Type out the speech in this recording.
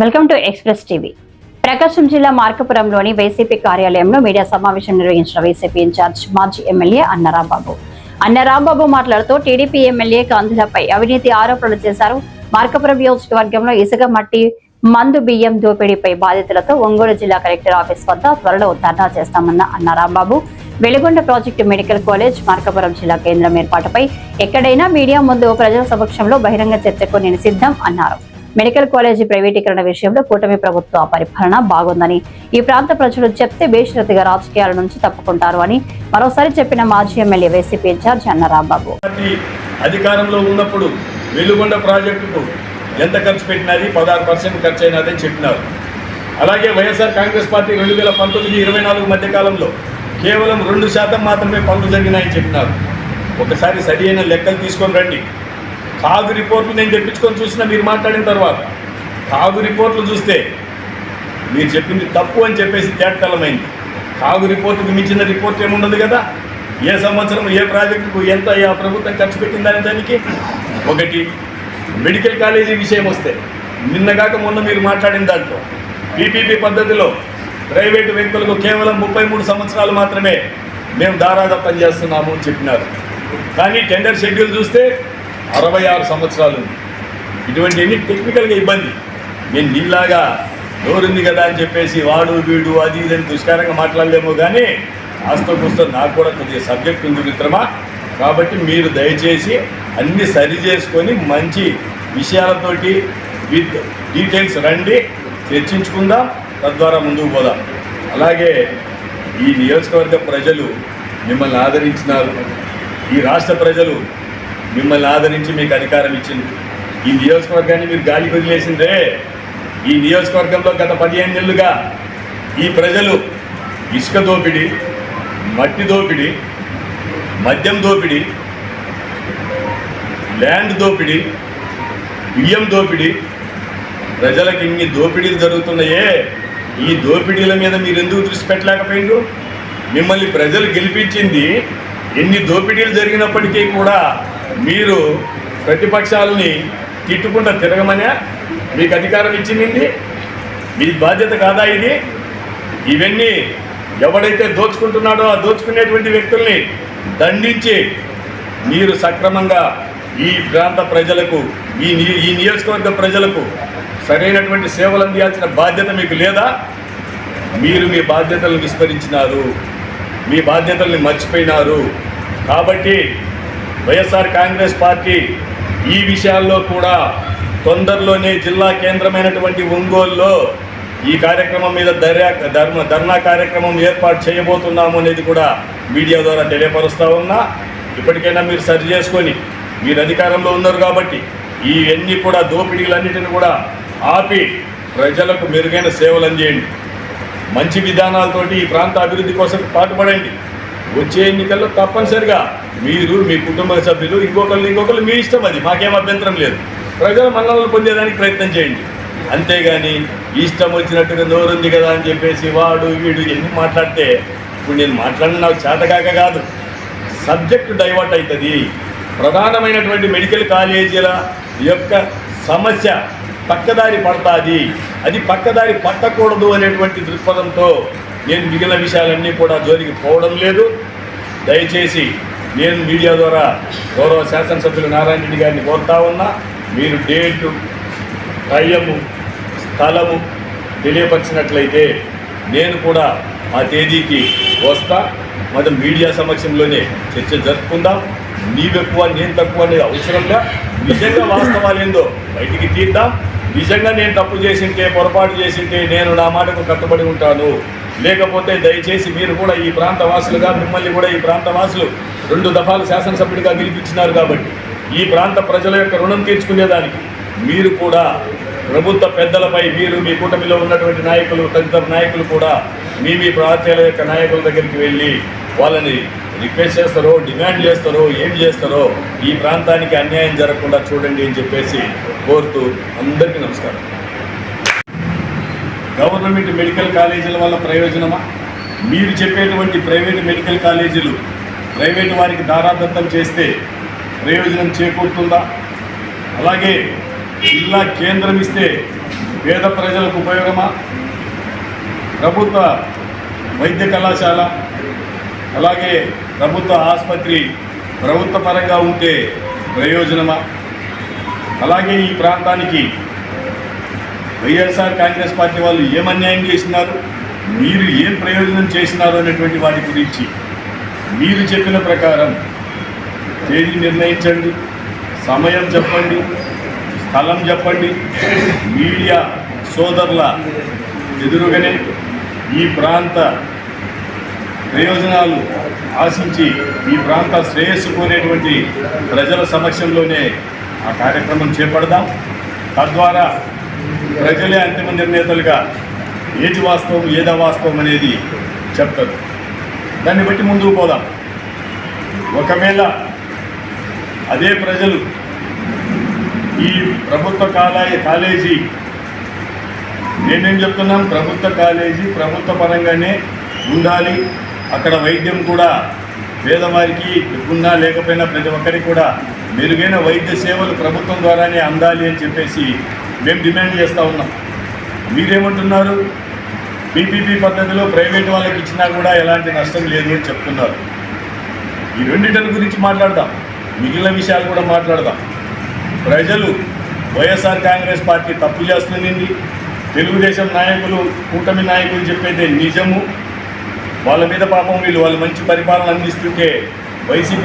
Welcome to express TV. Prakasam జిల్లా మార్కపురంలోని YCP కార్యాలయంలో మీడియా సమావేశం నిర్వహించిన వైసీపీ ఇన్ఛార్జ్ మాజీ ఎమ్మెల్యే అన్నరాంబాబు అన్నరాంబాబు మాట్లాడుతూ టీడీపీ ఎమ్మెల్యే కాంతులపై అవినీతి ఆరోపణలు చేశారు. మార్కపురం నియోజకవర్గంలో ఇసుక మట్టి మందు బియ్యం దోపిడీపై బాధితులతో ఒంగోలు జిల్లా కలెక్టర్ ఆఫీస్ వద్ద త్వరలో ధర్నా చేస్తామన్న Annarambabu Veligonda project medical college Markapuram జిల్లా కేంద్రం ఏర్పాటుపై ఎక్కడైనా మీడియా ముందు ప్రజల సమక్షంలో బహిరంగ చర్చకు నేను సిద్ధం అన్నారు. మెడికల్ కాలేజీ ప్రైవేటీకరణ విషయంలో కూటమి ప్రభుత్వ పరిపాలన బాగుందని ఈ ప్రాంత ప్రజలు చెప్తే బేషరతుగా రాజకీయాల నుంచి తప్పుకుంటారు అని మరోసారి చెప్పిన మాజీ ఎమ్మెల్యే వైసీపీ ఇన్ఛార్జ్ అన్నారాంబాబు అధికారంలో ఉన్నప్పుడు వెలుగొండ ప్రాజెక్టుకు ఎంత ఖర్చు పెట్టినది? పదహారు పర్సెంట్ ఖర్చు అయినదని చెప్పినారు. అలాగే వైఎస్ఆర్ కాంగ్రెస్ పార్టీ రెండు వేల పంతొమ్మిది ఇరవై నాలుగు మధ్య కాలంలో కేవలం రెండు శాతం మాత్రమే పనులు జరిగినాయని చెప్పినారు. ఒకసారి సరి అయిన లెక్కలు తీసుకొని రండి. కాగు రిపోర్ట్లు నేను తెప్పించుకొని చూసినా మీరు మాట్లాడిన తర్వాత కాగు రిపోర్ట్లు చూస్తే మీరు చెప్పింది తప్పు అని చెప్పేసి తేటతలమైంది. కాగు రిపోర్టుకు మించిన రిపోర్ట్ ఏముండదు కదా? ఏ సంవత్సరం ఏ ప్రాజెక్టుకు ఎంత ఆ ప్రభుత్వం ఖర్చు పెట్టిందనే దానికి? ఒకటి మెడికల్ కాలేజీ విషయం వస్తే నిన్నగాక మొన్న మీరు మాట్లాడిన దాంట్లో పీపీపీ పద్ధతిలో ప్రైవేటు వ్యక్తులకు కేవలం ముప్పై మూడు సంవత్సరాలు మాత్రమే మేము దారాదత్తం చేస్తున్నాము అని చెప్పినారు. కానీ టెండర్ షెడ్యూల్ చూస్తే అరవై ఆరు సంవత్సరాలు ఇటువంటి ఎన్ని టెక్నికల్గా ఇబ్బంది? నేను నీలాగా నోరుంది కదా అని చెప్పేసి వాడు వీడు అది ఇది అని దుష్కరంగా మాట్లాడలేమో కానీ ఆస్తో కూస్తో నాకు కూడా కొద్దిగా సబ్జెక్ట్ ఉంది మిత్రమా? కాబట్టి మీరు దయచేసి అన్ని సరి చేసుకొని మంచి విషయాలతోటి విత్ డీటెయిల్స్ రండి చర్చించుకుందాం తద్వారా ముందుకు పోదాం. అలాగే ఈ నియోజకవర్గ ప్రజలు మిమ్మల్ని ఆదరించినారు. ఈ రాష్ట్ర ప్రజలు మిమ్మల్ని ఆదరించి మీకు అధికారం ఇచ్చింది. ఈ నియోజకవర్గాన్ని మీరు గాలి వదిలేసిందే. ఈ నియోజకవర్గంలో గత పదిహేను నెలలుగా ఈ ప్రజలు ఇసుక దోపిడీ మట్టి దోపిడీ మద్యం దోపిడీ ల్యాండ్ దోపిడీ బియ్యం దోపిడీ ప్రజలకు ఇన్ని దోపిడీలు జరుగుతున్నాయే. ఈ దోపిడీల మీద మీరు ఎందుకు దృష్టి పెట్టలేకపోయిండ్రు? మిమ్మల్ని ప్రజలు గెలిపించింది ఎన్ని దోపిడీలు జరిగినప్పటికీ కూడా మీరు ప్రతిపక్షాలని తిట్టుకుంటా తిరగమనే మీకు అధికారం ఇచ్చింది? మీ బాధ్యత కాదా ఇది? ఇవన్నీ ఎవడైతే దోచుకుంటున్నాడో ఆ దోచుకునేటువంటి వ్యక్తుల్ని దండించి మీరు సక్రమంగా ఈ ప్రాంత ప్రజలకు ఈ ఈ నియోజకవర్గ ప్రజలకు సరైనటువంటి సేవలు అందించాల్సిన బాధ్యత మీకు లేదా? మీరు మీ బాధ్యతలను విస్మరించినారు మీ బాధ్యతల్ని మర్చిపోయినారు. కాబట్టి వైఎస్ఆర్ కాంగ్రెస్ పార్టీ ఈ విషయాల్లో కూడా తొందరలోనే జిల్లా కేంద్రమైనటువంటి ఒంగోలులో ఈ కార్యక్రమం మీద దర్యా ధర్మ ధర్నా కార్యక్రమం ఏర్పాటు చేయబోతున్నాము అనేది కూడా మీడియా ద్వారా తెలియపరుస్తూ ఉన్నా. ఇప్పటికైనా మీరు సరి చేసుకొని మీరు అధికారంలో ఉన్నారు కాబట్టి ఇవన్నీ కూడా దోపిడీలన్నిటిని కూడా ఆపి ప్రజలకు మెరుగైన సేవలు అందియండి. మంచి విధానాలతోటి ఈ ప్రాంత అభివృద్ధి కోసం పాటుపడండి. వచ్చే ఎన్నికల్లో తప్పనిసరిగా మీరు మీ కుటుంబ సభ్యులు ఇంకొకళ్ళు ఇంకొకళ్ళు మీ ఇష్టం అది. మాకేం అభ్యంతరం లేదు. ప్రజల మన్నలను పొందేదానికి ప్రయత్నం చేయండి. అంతేగాని ఇష్టం వచ్చినట్టుగా నోరుంది కదా అని చెప్పేసి వాడు వీడు ఎన్ని మాట్లాడితే ఇప్పుడు నేను మాట్లాడిన నాకు చేతకాక కాదు. సబ్జెక్ట్ డైవర్ట్ అవుతుంది ప్రధానమైనటువంటి మెడికల్ కాలేజీల యొక్క సమస్య పక్కదారి పడుతుంది. అది పక్కదారి పట్టకూడదు అనేటువంటి దృక్పథంతో నేను మిగిలిన విషయాలన్నీ కూడా జోలికి పోవడం లేదు. దయచేసి నేను మీడియా ద్వారా గౌరవ శాసనసభ్యులు నారాయణ రెడ్డి గారిని కోరుతా ఉన్నా మీరు డేటు టైము స్థలము తెలియపరిచినట్లయితే నేను కూడా ఆ తేదీకి వస్తా. మరి మీడియా సమక్షంలోనే చర్చ జరుపుకుందాం. నీవెక్కువ నేను తక్కువ అనేది అవసరంగా నిజంగా వాస్తవాలు ఏందో బయటికి తీద్దాం. నిజంగా నేను తప్పు చేసింటే పొరపాటు చేసింటే నేను నా మాటకు కట్టుబడి ఉంటాను. లేకపోతే దయచేసి మీరు కూడా ఈ ప్రాంత వాసులుగా మిమ్మల్ని కూడా ఈ ప్రాంత వాసులు రెండు దఫాలు శాసనసభ్యుడిగా గెలిపించినారు కాబట్టి ఈ ప్రాంత ప్రజల యొక్క రుణం తీర్చుకునేదానికి మీరు కూడా ప్రభుత్వ పెద్దలపై మీరు మీ కూటమిలో ఉన్నటువంటి నాయకులు తదితర నాయకులు కూడా మీ మీ ప్రాంతాల యొక్క నాయకుల దగ్గరికి వెళ్ళి వాళ్ళని రిక్వెస్ట్ చేస్తారో డిమాండ్ చేస్తారో ఏం చేస్తారో ఈ ప్రాంతానికి అన్యాయం జరగకుండా చూడండి అని చెప్పేసి కోరుతూ అందరికీ నమస్కారం. గవర్నమెంట్ మెడికల్ కాలేజీల వల్ల ప్రయోజనమా? మీరు చెప్పేటువంటి ప్రైవేట్ మెడికల్ కాలేజీలు ప్రైవేట్ వారికి దారాదత్తం చేస్తే ప్రయోజనం చేకూరుతుందా? అలాగే జిల్లా కేంద్రం ఇస్తే పేద ప్రజలకు ఉపయోగమా? ప్రభుత్వ వైద్య కళాశాల అలాగే ప్రభుత్వ ఆసుపత్రి ప్రభుత్వ పరంగా ఉంటే ప్రయోజనమా? అలాగే ఈ ప్రాంతానికి వైఎస్ఆర్ కాంగ్రెస్ పార్టీ వాళ్ళు ఏం అన్యాయం చేసినారు? మీరు ఏం ప్రయోజనం చేసినారు అనేటువంటి వాటి గురించి మీరు చెప్పిన ప్రకారం తేదీ నిర్ణయించండి సమయం చెప్పండి స్థలం చెప్పండి మీడియా సోదరుల ఎదురుగానే ఈ ప్రాంత ప్రయోజనాలు ఆశించి ఈ ప్రాంత శ్రేయస్సు కోరేటువంటి ప్రజల సమక్షంలోనే ఆ కార్యక్రమం చేపడదాం. తద్వారా ప్రజలే అంతిమ నిర్ణేతలుగా ఏది వాస్తవం ఏదా వాస్తవం అనేది చెప్తారు. దాన్ని బట్టి ముందుకు పోదాం. ఒకవేళ అదే ప్రజలు ఈ ప్రభుత్వ కాలేజీ కాలేజీ నేనేం చెప్తున్నాం? ప్రభుత్వ కాలేజీ ప్రభుత్వ పరంగానే ఉండాలి. అక్కడ వైద్యం కూడా పేదవారికి ఉన్నా లేకపోయినా ప్రతి ఒక్కరికి కూడా మెరుగైన వైద్య సేవలు ప్రభుత్వం ద్వారానే అందాలి అని చెప్పేసి మేము డిమాండ్ చేస్తూ ఉన్నాం. మీరేమంటున్నారు? పీపీపీ పద్ధతిలో ప్రైవేట్ వాళ్ళకి ఇచ్చినా కూడా ఎలాంటి నష్టం లేదు అని చెప్తున్నారు. ఈ రెండింటి గురించి మాట్లాడదాం. మిగిలిన విషయాలు కూడా మాట్లాడదాం. ప్రజలు వైఎస్ఆర్ కాంగ్రెస్ పార్టీ తప్పు చేస్తుంది తెలుగుదేశం నాయకులు కూటమి నాయకులు చెప్పేదే నిజము. వాళ్ళ మీద పాపం వీళ్ళు వాళ్ళు మంచి పరిపాలన అందిస్తుంటే వైసీపీ